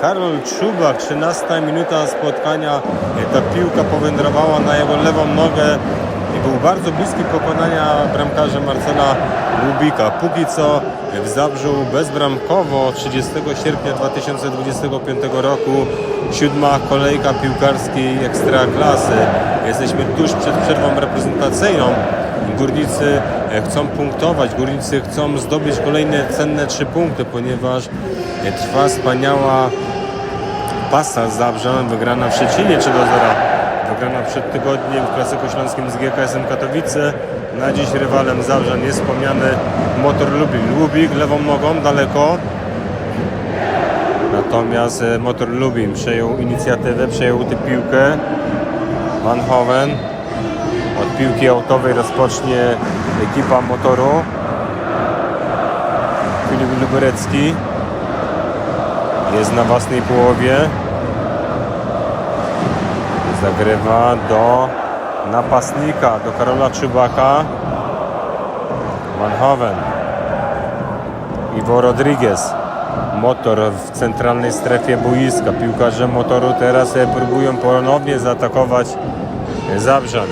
Karol Czubak, 13 minuta spotkania. Ta piłka powędrowała na jego lewą nogę i był bardzo bliski pokonania bramkarza Marcela Lubika. Póki co w Zabrzu bezbramkowo 30 sierpnia 2025 roku siódma kolejka piłkarskiej ekstraklasy. Jesteśmy tuż przed przerwą reprezentacyjną. Górnicy chcą punktować, górnicy chcą zdobyć kolejne cenne trzy punkty, ponieważ e, trwa wspaniała pasa z Zabrzem, wygrana w Szczecinie 3 do 0. Wygrana przed tygodniem w klasyku śląskim z GKS-em Katowice. Na dziś rywalem Zabrzan jest wspomniany Motor Lubin. Lubik lewą nogą daleko. Natomiast e, Motor Lubin przejął inicjatywę, przejął tę piłkę. Van Hoven. Od piłki autowej rozpocznie ekipa motoru. Filip Luberecki jest na własnej połowie. Zagrywa do napastnika, do Karola Czubaka. Van Hoven. Iwo Rodriguez. Motor w centralnej strefie boiska. Piłkarze motoru teraz próbują ponownie zaatakować Zabrzan.